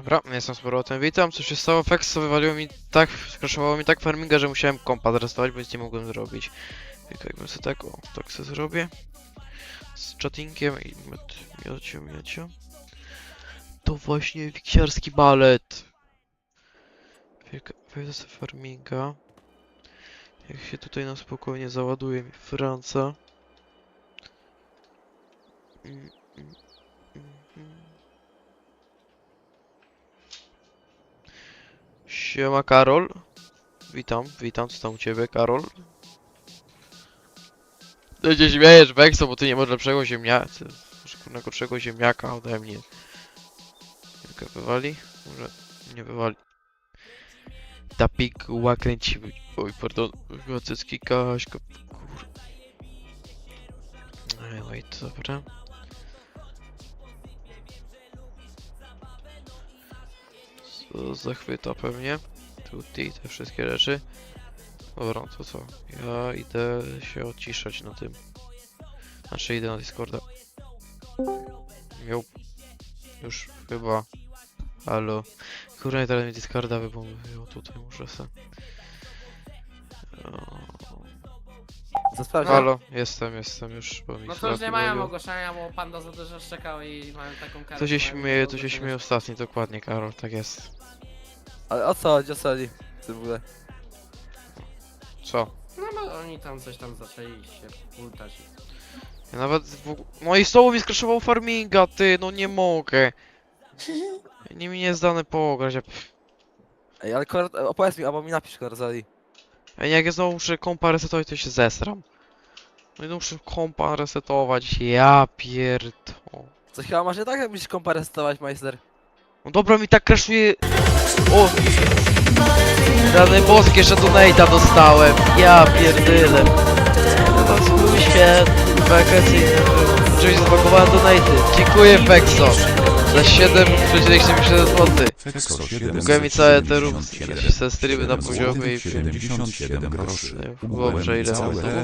Dobra, jestem z powrotem. Witam, co się stało? Fexo wywaliło mi tak, skraszowało mi tak farminga, że musiałem kompa zrestować, więc nie mogłem zrobić. I jakbym sobie tak, o, tak sobie zrobię. Z chattingiem i miocio, miocio. To właśnie wiksiarski balet. Wielka- farminga. Jak się tutaj na spokojnie załaduje mi Franca. Mm, mm. Siema Karol. Witam, witam, co tam u ciebie, Karol? Ty się śmiejesz, Vexo, bo ty nie masz lepszego ziemniaka. Gorszego ziemniaka ode mnie. Jaka wywali? Może nie wywali. Ta piguła kręci... Oj, pardon. Gocycki Kaśka, kur... Ej, wait, dobra. Co zachwyta pewnie. Tutaj te wszystkie rzeczy. Dobra, to co? Ja idę się odciszać na tym. Znaczy idę na Discorda. Miał... Już chyba. Halo. Kurde, teraz mi Discorda wybombiło. Tutaj muszę se. Zasprawdzam. Halo, jestem, jestem już, bo mi No to już nie mają ogłoszenia, bo panda za dużo szczekał i mają taką kartę. To się mają śmieje, to się ogłoszenia. śmieje ostatni, dokładnie, Karol, tak jest. Ale o co chodzi, o co chodzi? W tym w ogóle. Co? No bo oni tam coś tam zaczęli się pultać. Ja nawet w ogóle... No i znowu mi skraszował farminga, ty, no nie mogę. Nie mi nie jest dane pograć, ja... Ej, ale e, opowiedz mi, albo mi napisz Konradowi. Ej, jak ja znowu muszę kompa resetować, to się zesram. No i muszę kompa resetować, ja pierdo. Coś chyba masz nie tak, jak musisz kompa resetować, majster. No dobra, mi tak crashuje... O! Rany boskie, jeszcze donate'a dostałem. Ja pierdyle. To był świetny, wakacyjny. Oczywiście zbagowałem donate'y. Dziękuję Fexo. Za 7,77 zł. Fexo 7 Mogłem mi całe te se streamy na poziomie i... 77 groszy. Dobrze, ile tu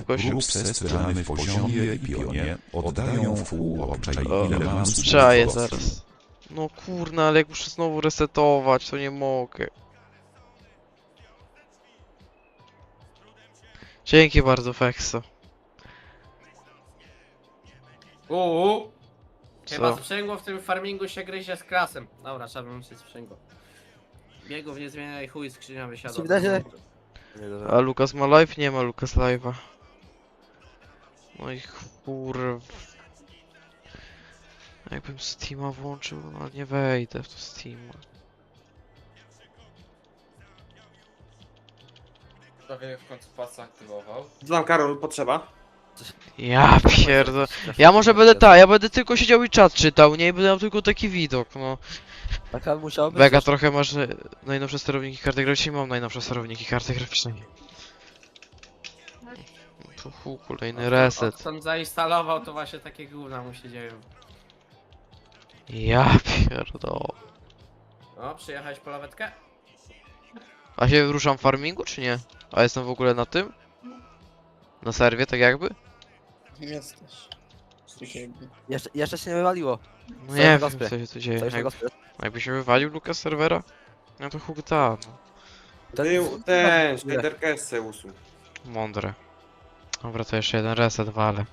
gościu? lub strzelamy w poziomie i pionie oddają full obczaj O, ile mam Czaję zaraz. No kurna, ale jak muszę znowu resetować, to nie mogę. Dzięki bardzo, Fexo. Uuu! Chyba Co? sprzęgło w tym farmingu się gryzie z klasem. Dobra, trzeba wymyślić sprzęgło. Biegów nie zmieniaj, chuj skrzynia wysiadła. Nie. A Lukas ma live? Nie ma Lukas live'a. No i kurw. Jakbym Steama włączył, no ale nie wejdę w to Steama. Prawie w końcu pas aktywował. Tam Karol potrzeba? Ja pierdolę. Ja może będę ta, ja będę tylko siedział i czat czytał, nie? I będę miał tylko taki widok, no. Taka musiała być. Mega trochę masz e, najnowsze sterowniki karty graficznej, mam najnowsze sterowniki karty graficznej. Tu hu, kolejny reset. Odkąd zainstalował, to właśnie takie gówna mu się dzieją. Ja pierdolę. O, przyjechałeś po lawetkę? A się ruszam w farmingu, czy nie? A jestem w ogóle na tym? Na serwie, tak jakby? Jesteś. Jakby. Jeszcze, jeszcze się nie wywaliło. No Co nie wiem, co się tu dzieje. Co jeszcze Jak, jakby się wywalił Lukas z serwera? No to huk da, no. Ten- Ty, ten? Schneider Kesse usuń. Mądre. Dobra, to jeszcze jeden reset wale.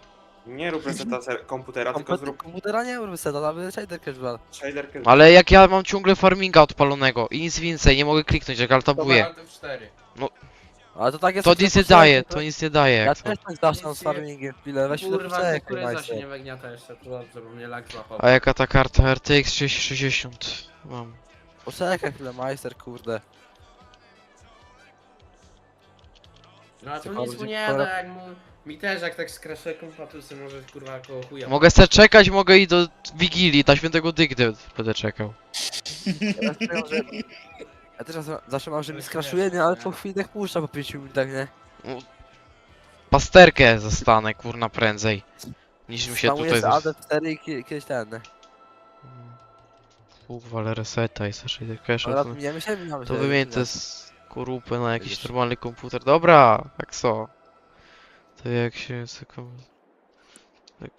Nie rób reseta ser- komputera, tylko Komput- zrób Komputera nie rób seta, nawet shader casual. Shader Kesse. Ale jak ja mam ciągle farminga odpalonego i nic więcej, nie mogę kliknąć jak altabuję. Alt F4. Ale to tak jest... To jak nic nie daje, to- nic nie daje. Ja Jak to. też tak zawsze mam z farmingiem chwilę, weź chwilę Kurwa, poczekaj, majster. nie wygniata jeszcze, to dobrze, bo mnie lag złapał. A jaka ta karta RTX 3060? Mam. Poczekaj chwilę, majster, kurde. No a to Ciekawe, nic mu nie pora- da, jak mu... Mi też jak tak skraszę kompatusy, może kurwa koło chuja. Mogę se czekać, mogę i do Wigilii, na świętego Dygdy będę czekał. Ja też że... Ja też zawsze- zawsze mam, że mi skraszuje, nie, ale po chwili tak puszcza po 5 minutach, nie? Pasterkę zastanę, kurna, prędzej. Niż mi się Tam tutaj... jest zas- AD4 i ki- kiedyś ten, nie? Kurwa, ale reseta i Sasha i Cash, Ale to, nie myślałem, nie to wymień te skorupy na jakiś normalny komputer. Dobra, tak co? To jak się... taką- Tak...